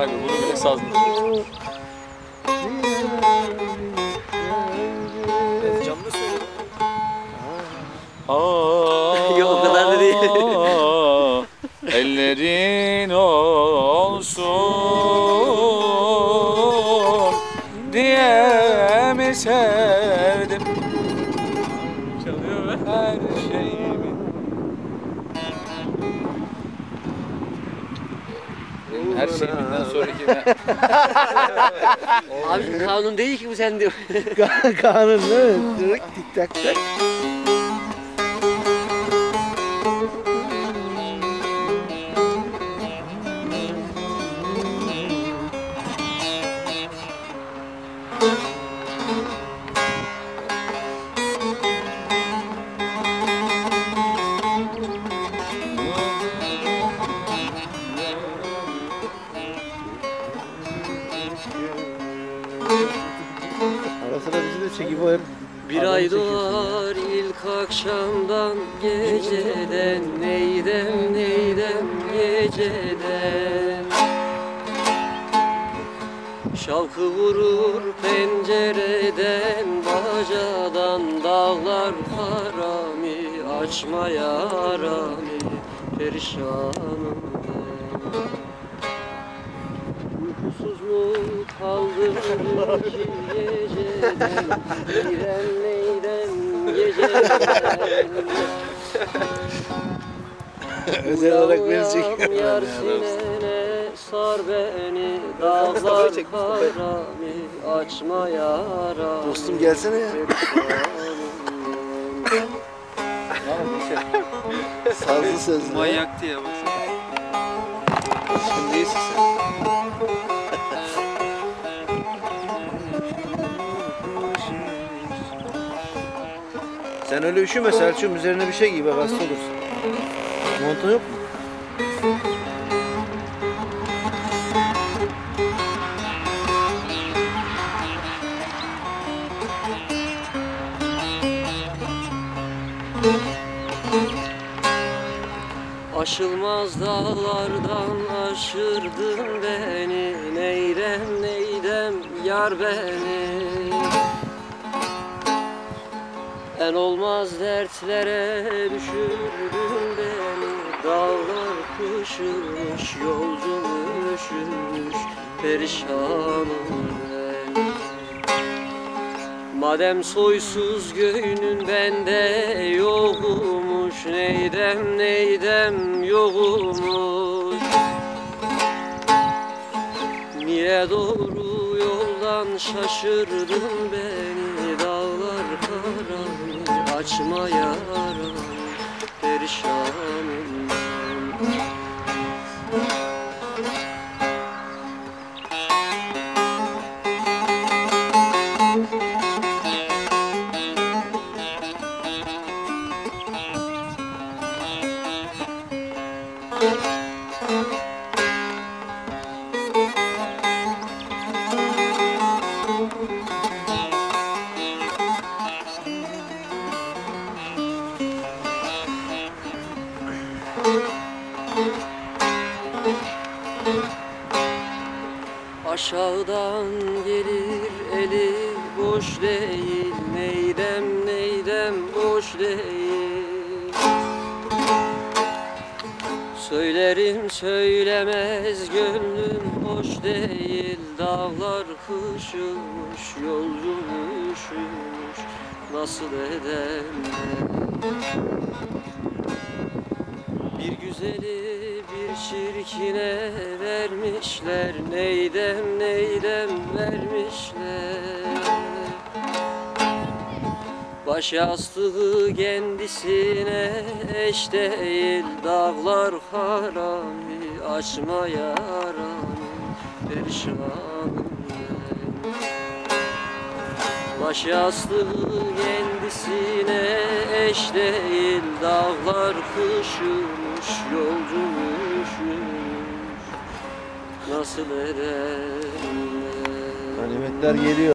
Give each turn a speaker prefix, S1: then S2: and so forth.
S1: Vay be bunu bile sazmış.
S2: Canlı söyle.
S1: Aa,
S3: Yok, o kadar da değil.
S1: Ellerin Her şeyimden sonraki ne?
S3: Abi kanun değil ki bu sen diyor.
S4: Kanun değil mi? Tik tak tak. Ara sıra bizi de çekip o hep
S3: Bir ay doğar ilk akşamdan geceden. Neydem neydem geceden. Şavkı vurur pencereden bacadan dağlar harami açma yarami perişanım ben. Uykusuz mu kaldım geceden Neydem neydem geceden
S4: özel olarak
S3: uyan, Yar sinene sar beni Dağlar harami açma yarami
S4: Dostum gelsene ya. Sazlı sözlü.
S2: Manyaktı ya baksana.
S4: Şimdi iyisin sen. Sen öyle üşüme Selçuk'um üzerine bir şey giy bak hasta olursun. Montun yok mu?
S3: Aşılmaz dağlardan aşırdın beni Neydem neydem yar beni En olmaz dertlere düşürdün beni. Dağlar kışılmış yolcum üşümüş Perişanım ben. Madem soysuz göğünün bende yokmuş Neydem neydem yokmuş Niye doğru yoldan şaşırdın beni Karanlık açma yaram Perişanım. ben Aşağıdan gelir eli boş değil Neydem neydem boş değil Söylerim söylemez gönlüm hoş değil Dağlar kışılmış yolcum üşümüş Nasıl edem? Bir güzeli bir çirkine vermişler. Neydem neydem vermişler? Baş yastığı kendisine eş değil Dağlar harami açma yaramı Perişanım yastığı kendisine eş değil Dağlar kışılmış yolcum üşümüş Nasıl ben?
S4: Ganimetler geliyor.